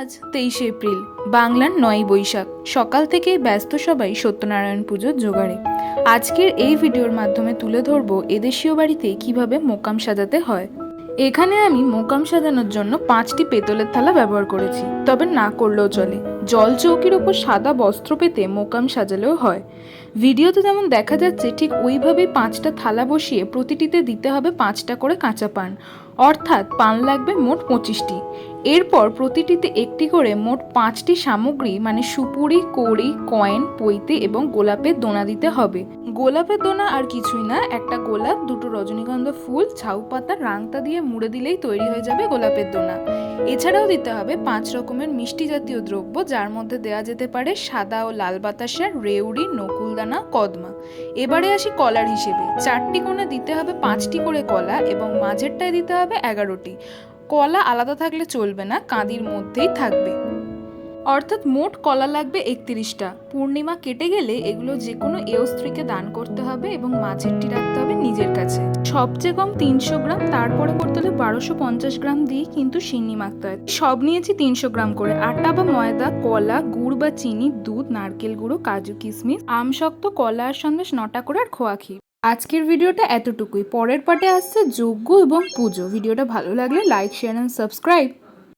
আজ তেইশে এপ্রিল, বাংলার নয় বৈশাখ। সকাল থেকে ব্যস্ত সবাই সত্যনারায়ণ পুজোর জোগাড়ে। আজকের এই ভিডিওর মাধ্যমে তুলে ধরবো এদেশীয় বাড়িতে কীভাবে মোকাম সাজাতে হয়। এখানে আমি মোকাম সাজানোর জন্য পাঁচটি পেতলের থালা ব্যবহার করেছি, তবে না করলেও চলে। জল চৌকির ওপর সাদা বস্ত্র পেতে মোকাম সাজালেও হয়। ভিডিওতে যেমন দেখা যাচ্ছে, ঠিক ওইভাবেই পাঁচটা থালা বসিয়ে প্রতিটিতে দিতে হবে পাঁচটা করে কাঁচা পান। অর্থাৎ পান লাগবে মোট পঁচিশটি। এরপর প্রতিটিতে একটি করে মোট পাঁচটি সামগ্রী মানে সুপুরি, কড়ি, কয়েন, পৈতে এবং গোলাপের দোনা দিতে হবে। গোলাপের দোনা আর কিছুই না, একটা গোলাপ, দুটো রজনীগন্ধা ফুল, ছাউ পাতা, রাংতা দিয়ে মুড়ে দিলেই তৈরি হয়ে যাবে গোলাপের দোনা। এছাড়াও দিতে হবে পাঁচ রকমের মিষ্টি জাতীয় দ্রব্য, যার মধ্যে দেওয়া যেতে পারে সাদা ও লাল বাতাসা, রেউড়ি, নকুলদানা, কদমা। এবারে আসি কলার হিসেবে। চারটি কোণে দিতে হবে পাঁচটি করে কলা এবং মাঝেরটায় দিতে হবে এগারোটি। কলা আলাদা থাকলে চলবে না, কাঁদির মধ্যেই থাকবে। অর্থাৎ মোট কলা লাগবে একত্রিশটা। পূর্ণিমা কেটে গেলে এগুলো যে কোনো এও স্ত্রীকে দান করতে হবে এবং মাঝেরটি রাখতে হবে নিজের কাছে। সবচেয়ে কম তিনশো গ্রাম, তারপরে করতে হলে বারোশো পঞ্চাশ গ্রাম দিয়ে কিন্তু সিন্নি মাখতে হয়। সব নিয়েছি তিনশো গ্রাম করে। আটা বা ময়দা, কলা, গুড় বা চিনি, দুধ, নারকেল গুঁড়ো, কাজু কিশমিশ, আমশক্ত কলা আর সন্দেশ, নটা করে আর খোয়া ক্ষীর। আজকের ভিডিওটা এতটুকুই। পরের পার্টে আসছে যোগ্য এবং পুজো। ভিডিওটা ভালো লাগলে লাইক, শেয়ার অ্যান্ড সাবস্ক্রাইব